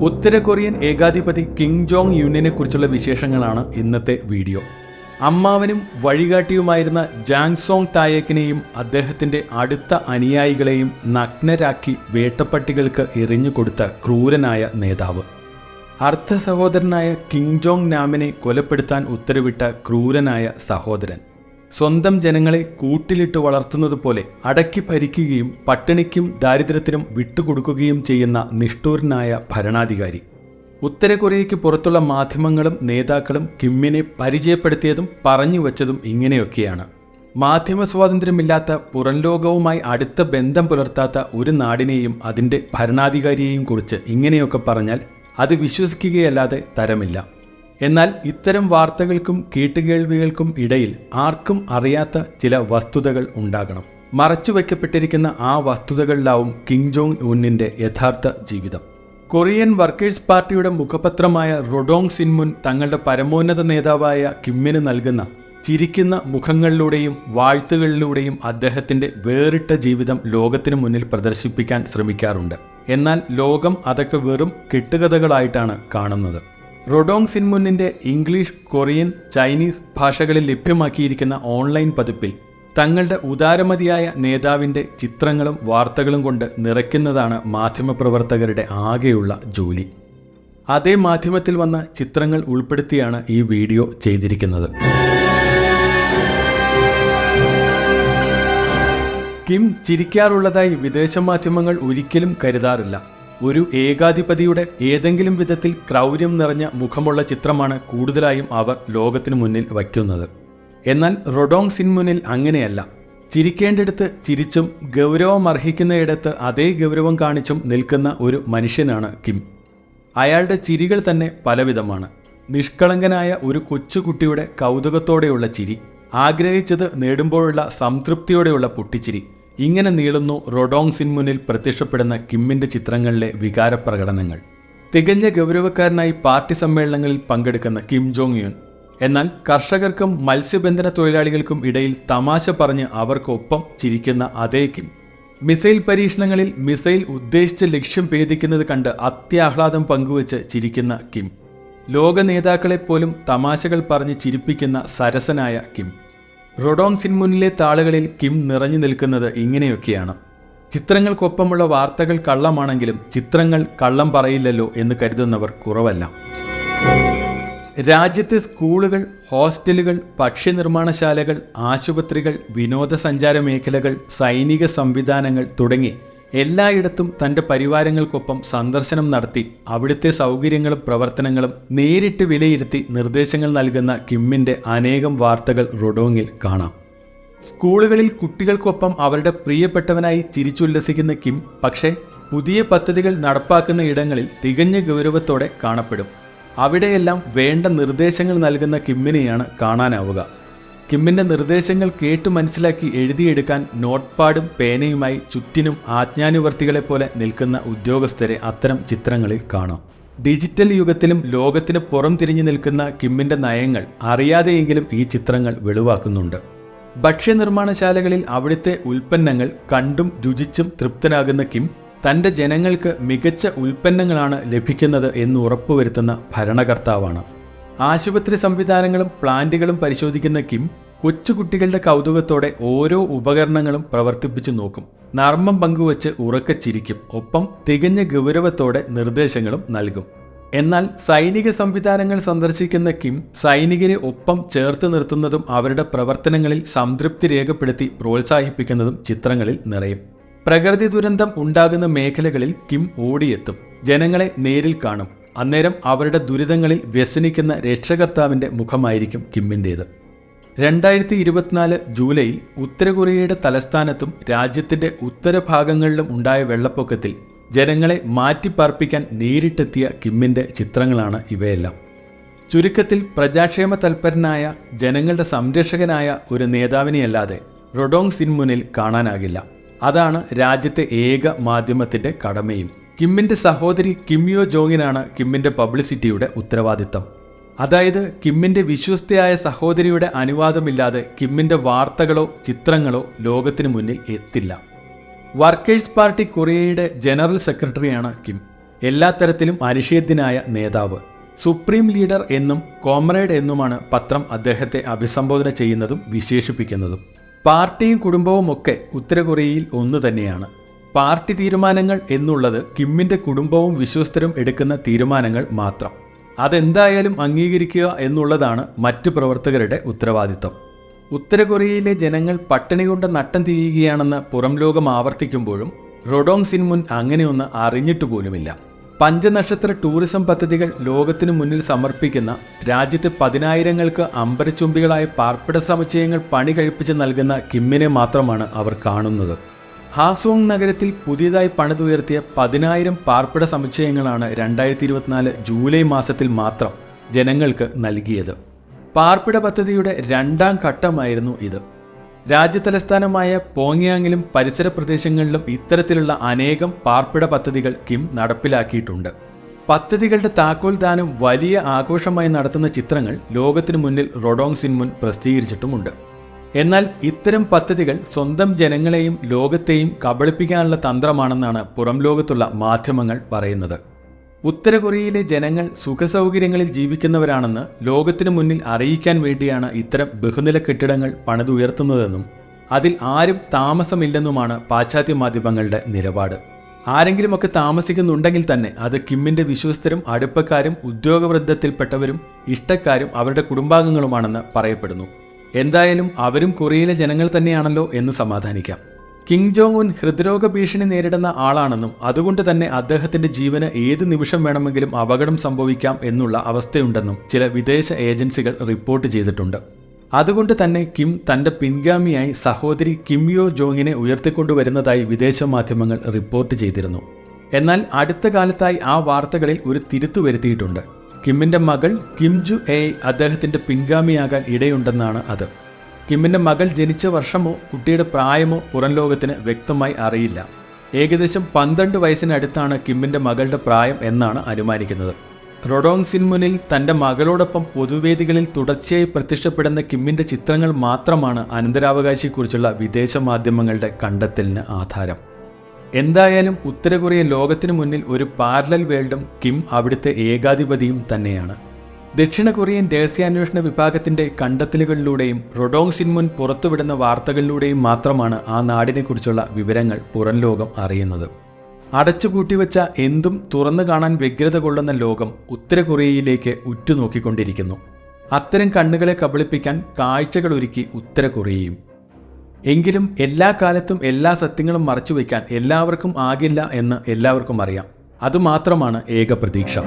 ഉത്തര Korean ഏകാധിപതി Kim Jong യുന്നിനെ കുറിച്ചുള്ള വിശേഷങ്ങളാണ് ഇന്നത്തെ വീഡിയോ. അമ്മാവനും വഴികാട്ടിയുമായിരുന്ന ജാങ് സോങ് തായേക്കിനെയും അദ്ദേഹത്തിന്റെ അടുത്ത അനുയായികളെയും നഗ്നരാക്കി വേട്ടപ്പട്ടികൾക്ക് എറിഞ്ഞുകൊടുത്ത ക്രൂരനായ നേതാവ്. അർദ്ധ സഹോദരനായ കിങ് ജോങ് നാമിനെ കൊലപ്പെടുത്താൻ ഉത്തരവിട്ട ക്രൂരനായ സഹോദരൻ. സ്വന്തം ജനങ്ങളെ കൂട്ടിലിട്ട് വളർത്തുന്നത് പോലെ അടക്കി ഭരിക്കുകയും പട്ടിണിക്കും ദാരിദ്ര്യത്തിനും വിട്ടുകൊടുക്കുകയും ചെയ്യുന്ന നിഷ്ഠൂരനായ ഭരണാധികാരി. ഉത്തര കൊറിയയ്ക്ക് പുറത്തുള്ള മാധ്യമങ്ങളും നേതാക്കളും കിമ്മിനെ പരിചയപ്പെടുത്തിയതും പറഞ്ഞു വച്ചതും ഇങ്ങനെയൊക്കെയാണ്. മാധ്യമ സ്വാതന്ത്ര്യമില്ലാത്ത പുറംലോകവുമായി അടുത്ത ബന്ധം പുലർത്താത്ത ഒരു നാടിനെയും അതിന്റെ ഭരണാധികാരിയെയും കുറിച്ച് ഇങ്ങനെയൊക്കെ പറഞ്ഞാൽ അത് വിശ്വസിക്കുകയല്ലാതെ തരമില്ല. എന്നാൽ ഇത്തരം വാർത്തകൾക്കും കേട്ടുകേൾവികൾക്കും ഇടയിൽ ആർക്കും അറിയാത്ത ചില വസ്തുതകൾ ഉണ്ടാകണം. മറച്ചുവെക്കപ്പെട്ടിരിക്കുന്ന ആ വസ്തുതകളിലാവും കിങ് ജോങ് ഉന്നിന്റെ യഥാർത്ഥ ജീവിതം. കൊറിയൻ വർക്കേഴ്സ് പാർട്ടിയുടെ മുഖപത്രമായ റൊഡോങ് സിൻമുൻ തങ്ങളുടെ പരമോന്നത നേതാവായ കിമ്മിന് നൽകുന്ന ചിരിക്കുന്ന മുഖങ്ങളിലൂടെയും വാഴ്ത്തുകളിലൂടെയും അദ്ദേഹത്തിന്റെ വേറിട്ട ജീവിതം ലോകത്തിനു മുന്നിൽ പ്രദർശിപ്പിക്കാൻ ശ്രമിക്കാറുണ്ട്. എന്നാൽ ലോകം അതൊക്കെ വെറും കെട്ടുകഥകളായിട്ടാണ് കാണുന്നത്. റൊഡോങ് സിൻമുന്നിന്റെ ഇംഗ്ലീഷ് കൊറിയൻ ചൈനീസ് ഭാഷകളിൽ ലഭ്യമാക്കിയിരിക്കുന്ന ഓൺലൈൻ പതിപ്പിൽ തങ്ങളുടെ ഉദാരമതിയായ നേതാവിന്റെ ചിത്രങ്ങളും വാർത്തകളും കൊണ്ട് നിറയ്ക്കുന്നതാണ് മാധ്യമപ്രവർത്തകരുടെ ആകെയുള്ള ജോലി. അതേ മാധ്യമത്തിൽ വന്ന ചിത്രങ്ങൾ ഉൾപ്പെടുത്തിയാണ് ഈ വീഡിയോ ചെയ്തിരിക്കുന്നത്. കിം ചിരിക്കാറുള്ളതായി വിദേശ മാധ്യമങ്ങൾ ഒരിക്കലും കരുതാറില്ല. ഒരു ഏകാധിപതിയുടെ ഏതെങ്കിലും വിധത്തിൽ ക്രൗര്യം നിറഞ്ഞ മുഖമുള്ള ചിത്രമാണ് കൂടുതലായും അവർ ലോകത്തിനു മുന്നിൽ വയ്ക്കുന്നത്. എന്നാൽ റൊഡോങ് സിൻമുനിൽ അങ്ങനെയല്ല. ചിരിക്കേണ്ടിടത്ത് ചിരിച്ചും ഗൗരവം അർഹിക്കുന്നയിടത്ത് അതേ ഗൗരവം കാണിച്ചും നിൽക്കുന്ന ഒരു മനുഷ്യനാണ് കിം. അയാളുടെ ചിരികൾ തന്നെ പലവിധമാണ്. നിഷ്കളങ്കനായ ഒരു കൊച്ചുകുട്ടിയുടെ കൗതുകത്തോടെയുള്ള ചിരി ആഗ്രഹിച്ചത് നേടുമ്പോഴുള്ള സംതൃപ്തിയോടെയുള്ള പൊട്ടിച്ചിരി ഇങ്ങനെ നീളുന്നു റൊഡോങ് മുന്നിൽ പ്രത്യക്ഷപ്പെടുന്ന കിമ്മിന്റെ ചിത്രങ്ങളിലെ വികാരപ്രകടനങ്ങൾ. തികഞ്ഞ ഗൗരവക്കാരനായി പാർട്ടി സമ്മേളനങ്ങളിൽ പങ്കെടുക്കുന്ന കിം ജോങ് യുൻ എന്നാൽ കർഷകർക്കും മത്സ്യബന്ധന തൊഴിലാളികൾക്കും ഇടയിൽ തമാശ പറഞ്ഞ് അവർക്കൊപ്പം ചിരിക്കുന്ന അതേ കിം. മിസൈൽ പരീക്ഷണങ്ങളിൽ മിസൈൽ ഉദ്ദേശിച്ച ലക്ഷ്യം ഭേദിക്കുന്നത് കണ്ട് അത്യാഹ്ലാദം പങ്കുവച്ച് ചിരിക്കുന്ന കിം. ലോക നേതാക്കളെപ്പോലും തമാശകൾ പറഞ്ഞ് ചിരിപ്പിക്കുന്ന സരസനായ കിം. റൊഡോങ് മുന്നിലെ താളുകളിൽ കിം നിറഞ്ഞു നിൽക്കുന്നത് ഇങ്ങനെയൊക്കെയാണ്. ചിത്രങ്ങൾക്കൊപ്പമുള്ള വാർത്തകൾ കള്ളമാണെങ്കിലും ചിത്രങ്ങൾ കള്ളം പറയില്ലല്ലോ എന്ന് കരുതുന്നവർ കുറവല്ല. രാജ്യത്തെ സ്കൂളുകൾ ഹോസ്റ്റലുകൾ ഭക്ഷ്യ നിർമ്മാണശാലകൾ ആശുപത്രികൾ വിനോദസഞ്ചാര മേഖലകൾ സൈനിക സംവിധാനങ്ങൾ തുടങ്ങി എല്ലായിടത്തും തന്റെ പരിവാരങ്ങൾക്കൊപ്പം സന്ദർശനം നടത്തി അവിടുത്തെ സൗകര്യങ്ങളും പ്രവർത്തനങ്ങളും നേരിട്ട് വിലയിരുത്തി നിർദ്ദേശങ്ങൾ നൽകുന്ന കിമ്മിന്റെ അനേകം വാർത്തകൾ റൊഡോങ്ങിൽ കാണാം. സ്കൂളുകളിൽ കുട്ടികൾക്കൊപ്പം അവരുടെ പ്രിയപ്പെട്ടവനായി ചിരിച്ചുല്ലസിക്കുന്ന കിം പക്ഷേ പുതിയ പദ്ധതികൾ നടപ്പാക്കുന്ന ഇടങ്ങളിൽ തികഞ്ഞ ഗൗരവത്തോടെ കാണപ്പെടും. അവിടെയെല്ലാം വേണ്ട നിർദ്ദേശങ്ങൾ നൽകുന്ന കിമ്മിനെയാണ് കാണാനാവുക. കിമ്മിന്റെ നിർദ്ദേശങ്ങൾ കേട്ടു മനസ്സിലാക്കി എഴുതിയെടുക്കാൻ നോട്ട്പാഡും പേനയുമായി ചുറ്റിനും ആജ്ഞാനുവർത്തികളെ പോലെ നിൽക്കുന്ന ഉദ്യോഗസ്ഥരെ അത്തരം ചിത്രങ്ങളിൽ കാണാം. ഡിജിറ്റൽ യുഗത്തിലും ലോകത്തിന് പുറം തിരിഞ്ഞു നിൽക്കുന്ന കിമ്മിന്റെ നയങ്ങൾ അറിയാതെയെങ്കിലും ഈ ചിത്രങ്ങൾ വെളിവാക്കുന്നുണ്ട്. ഭക്ഷ്യനിർമ്മാണശാലകളിൽ അവിടുത്തെ ഉൽപ്പന്നങ്ങൾ കണ്ടും രുചിച്ചും തൃപ്തനാകുന്ന കിം തന്റെ ജനങ്ങൾക്ക് മികച്ച ഉൽപ്പന്നങ്ങളാണ് ലഭിക്കുന്നത് എന്ന് ഉറപ്പുവരുത്തുന്ന ഭരണകർത്താവാണ്. ആശുപത്രി സംവിധാനങ്ങളും പ്ലാന്റുകളും പരിശോധിക്കുന്ന കിം കൊച്ചുകുട്ടികളുടെ കൗതുകത്തോടെ ഓരോ ഉപകരണങ്ങളും പ്രവർത്തിപ്പിച്ചു നോക്കും. നർമ്മം പങ്കുവച്ച് ഉറക്കച്ചിരിക്കും ഒപ്പം തികഞ്ഞ ഗൗരവത്തോടെ നിർദ്ദേശങ്ങളും നൽകും. എന്നാൽ സൈനിക സംവിധാനങ്ങൾ സന്ദർശിക്കുന്ന കിം സൈനികരെ ഒപ്പം ചേർത്ത് നിർത്തുന്നതും അവരുടെ പ്രവർത്തനങ്ങളിൽ സംതൃപ്തി രേഖപ്പെടുത്തി പ്രോത്സാഹിപ്പിക്കുന്നതും ചിത്രങ്ങളിൽ നിറയും. പ്രകൃതി ദുരന്തം ഉണ്ടാകുന്ന മേഖലകളിൽ കിം ഓടിയെത്തും. ജനങ്ങളെ നേരിൽ കാണും. അന്നേരം അവരുടെ ദുരിതങ്ങളിൽ വ്യസനിക്കുന്ന രക്ഷകർത്താവിന്റെ മുഖമായിരിക്കും കിമ്മിന്റേത് രണ്ടായിരത്തി ഇരുപത്തിനാല് ജൂലൈയിൽ ഉത്തരകൊറിയയുടെ തലസ്ഥാനത്തും രാജ്യത്തിന്റെ ഉത്തരഭാഗങ്ങളിലും ഉണ്ടായ വെള്ളപ്പൊക്കത്തിൽ ജനങ്ങളെ മാറ്റിപ്പാർപ്പിക്കാൻ നേരിട്ടെത്തിയ കിമ്മിന്റെ ചിത്രങ്ങളാണ് ഇവയെല്ലാം. ചുരുക്കത്തിൽ പ്രജാക്ഷേമ തൽപരനായ ജനങ്ങളുടെ സംരക്ഷകനായ ഒരു നേതാവിനെയല്ലാതെ റൊഡോങ് സിൻമുനിൽ കാണാനാകില്ല. അതാണ് രാജ്യത്തെ ഏക മാധ്യമത്തിന്റെ കടമയും. കിമ്മിന്റെ സഹോദരി കിമ്മിയോ ജോങ്ങിനാണ് കിമ്മിന്റെ പബ്ലിസിറ്റിയുടെ ഉത്തരവാദിത്തം. അതായത് കിമ്മിന്റെ വിശ്വസ്തയായ സഹോദരിയുടെ അനുവാദമില്ലാതെ കിമ്മിന്റെ വാർത്തകളോ ചിത്രങ്ങളോ ലോകത്തിന് മുന്നിൽ എത്തില്ല. വർക്കേഴ്സ് പാർട്ടി കൊറിയയുടെ ജനറൽ സെക്രട്ടറിയാണ് കിം. എല്ലാ തരത്തിലും അനിഷേധ്യനായ നേതാവ്. സുപ്രീം ലീഡർ എന്നും കോമ്രേഡ് എന്നുമാണ് പത്രം അദ്ദേഹത്തെ അഭിസംബോധന ചെയ്യുന്നതും വിശേഷിപ്പിക്കുന്നതും. പാർട്ടിയും കുടുംബവും ഒക്കെ ഉത്തരകൊറിയയിൽ ഒന്നു തന്നെയാണ്. പാർട്ടി തീരുമാനങ്ങൾ എന്നുള്ളത് കിമ്മിന്റെ കുടുംബവും വിശ്വസ്തരും എടുക്കുന്ന തീരുമാനങ്ങൾ മാത്രം. അതെന്തായാലും അംഗീകരിക്കുക എന്നുള്ളതാണ് മറ്റു പ്രവർത്തകരുടെ ഉത്തരവാദിത്തം ഉത്തര കൊറിയയിലെ ജനങ്ങൾ പട്ടിണി കൊണ്ട് നട്ടം തിരിയുകയാണെന്ന് പുറം ലോകം ആവർത്തിക്കുമ്പോഴും റൊഡോങ് സിൻമുൻ അങ്ങനെയൊന്ന് അറിഞ്ഞിട്ട് പോലുമില്ല. പഞ്ചനക്ഷത്ര ടൂറിസം പദ്ധതികൾ ലോകത്തിനു മുന്നിൽ സമർപ്പിക്കുന്ന രാജ്യത്തെ പതിനായിരങ്ങൾക്ക് അമ്പരച്ചുംബികളായ പാർപ്പിട സമുച്ചയങ്ങൾ പണി കഴിപ്പിച്ച് നൽകുന്ന കിമ്മിനെ മാത്രമാണ് അവർ കാണുന്നത്. ഹാസോങ് നഗരത്തിൽ പുതിയതായി പണിതുയർത്തിയ പതിനായിരം പാർപ്പിട സമുച്ചയങ്ങളാണ് രണ്ടായിരത്തി ഇരുപത്തിനാല് ജൂലൈ മാസത്തിൽ മാത്രം ജനങ്ങൾക്ക് നൽകിയത്. പാർപ്പിട പദ്ധതിയുടെ രണ്ടാം ഘട്ടമായിരുന്നു ഇത്. രാജ്യതലസ്ഥാനമായ പോങ്യാങ്ങിലും പരിസര പ്രദേശങ്ങളിലും ഇത്തരത്തിലുള്ള അനേകം പാർപ്പിട പദ്ധതികൾ കിം നടപ്പിലാക്കിയിട്ടുണ്ട്. പദ്ധതികളുടെ താക്കോൽ ദാനം വലിയ ആഘോഷമായി നടത്തുന്ന ചിത്രങ്ങൾ ലോകത്തിനു മുന്നിൽ റൊഡോങ് സിൻമുൻ പ്രസിദ്ധീകരിച്ചിട്ടുമുണ്ട്. എന്നാൽ ഇത്തരം പദ്ധതികൾ സ്വന്തം ജനങ്ങളെയും ലോകത്തെയും കബളിപ്പിക്കാനുള്ള തന്ത്രമാണെന്നാണ് പുറം ലോകത്തുള്ള മാധ്യമങ്ങൾ പറയുന്നത്. ഉത്തര കൊറിയയിലെ ജനങ്ങൾ സുഖസൗകര്യങ്ങളിൽ ജീവിക്കുന്നവരാണെന്ന് ലോകത്തിനു മുന്നിൽ അറിയിക്കാൻ വേണ്ടിയാണ് ഇത്തരം ബഹുനില കെട്ടിടങ്ങൾ പണിതുയർത്തുന്നതെന്നും അതിൽ ആരും താമസമില്ലെന്നുമാണ് പാശ്ചാത്യ മാധ്യമങ്ങളുടെ നിലപാട്. ആരെങ്കിലുമൊക്കെ താമസിക്കുന്നുണ്ടെങ്കിൽ തന്നെ അത് കിമ്മിന്റെ വിശ്വസ്തരും അടുപ്പക്കാരും ഉദ്യോഗവൃദ്ധത്തിൽപ്പെട്ടവരും ഇഷ്ടക്കാരും അവരുടെ കുടുംബാംഗങ്ങളുമാണെന്ന് പറയപ്പെടുന്നു. എന്തായാലും അവരും കൊറിയയിലെ ജനങ്ങൾ തന്നെയാണല്ലോ എന്ന് സമാധാനിക്കാം. കിങ് ജോങ് ഉൻ ഹൃദ്രോഗ ഭീഷണി നേരിടുന്ന ആളാണെന്നും അതുകൊണ്ട് തന്നെ അദ്ദേഹത്തിന്റെ ജീവന് ഏത് നിമിഷം വേണമെങ്കിലും അപകടം സംഭവിക്കാം എന്നുള്ള അവസ്ഥയുണ്ടെന്നും ചില വിദേശ ഏജൻസികൾ റിപ്പോർട്ട് ചെയ്തിട്ടുണ്ട്. അതുകൊണ്ട് തന്നെ കിം തന്റെ പിൻഗാമിയായി സഹോദരി കിം യോ ജോങ്ങിനെ ഉയർത്തിക്കൊണ്ടുവരുന്നതായി വിദേശ മാധ്യമങ്ങൾ റിപ്പോർട്ട് ചെയ്തിരുന്നു. എന്നാൽ അടുത്ത കാലത്തായി ആ വാർത്തകളിൽ ഒരു തിരുത്തു വരുത്തിയിട്ടുണ്ട്. കിമ്മിന്റെ മകൾ കിം ജു എ അദ്ദേഹത്തിന്റെ പിൻഗാമിയാകാൻ ഇടയുണ്ടെന്നാണ് അത്. കിമ്മിന്റെ മകൾ ജനിച്ച വർഷമോ കുട്ടിയുടെ പ്രായമോ പുറം ലോകത്തിന് വ്യക്തമായി അറിയില്ല. ഏകദേശം പന്ത്രണ്ട് വയസ്സിനടുത്താണ് കിമ്മിന്റെ മകളുടെ പ്രായം എന്നാണ് അനുമാനിക്കുന്നത്. റൊഡോങ് സിൻമുനിൽ തന്റെ മകളോടൊപ്പം പൊതുവേദികളിൽ തുടർച്ചയായി പ്രത്യക്ഷപ്പെടുന്ന കിമ്മിന്റെ ചിത്രങ്ങൾ മാത്രമാണ് അനന്തരാവകാശിയെക്കുറിച്ചുള്ള വിദേശ മാധ്യമങ്ങളുടെ കണ്ടെത്തലിന് ആധാരം. എന്തായാലും ഉത്തര കൊറിയ ലോകത്തിനു മുന്നിൽ ഒരു പാരലൽ വേൾഡും കിം അവിടുത്തെ ഏകാധിപതിയും തന്നെയാണ്. ദക്ഷിണ കൊറിയൻ രഹസ്യാന്വേഷണ വിഭാഗത്തിന്റെ കണ്ടെത്തലുകളിലൂടെയും റൊഡോങ് സിൻമുൻ പുറത്തുവിടുന്ന വാർത്തകളിലൂടെയും മാത്രമാണ് ആ നാടിനെക്കുറിച്ചുള്ള വിവരങ്ങൾ പുറം ലോകം അറിയുന്നത്. അടച്ചുപൂട്ടിവെച്ച എന്തും തുറന്നു കാണാൻ വ്യഗ്രത കൊള്ളുന്ന ലോകം ഉത്തര കൊറിയയിലേക്ക് ഉറ്റുനോക്കിക്കൊണ്ടിരിക്കുന്നു. അത്തരം കണ്ണുകളെ കബളിപ്പിക്കാൻ കാഴ്ചകൾ ഒരുക്കി ഉത്തര കൊറിയയും. എങ്കിലും എല്ലാ കാലത്തും എല്ലാ സത്യങ്ങളും മറച്ചു വയ്ക്കാൻ എല്ലാവർക്കും ആകില്ല എന്ന് എല്ലാവർക്കും അറിയാം. അതുമാത്രമാണ് ഏക പ്രതീക്ഷ.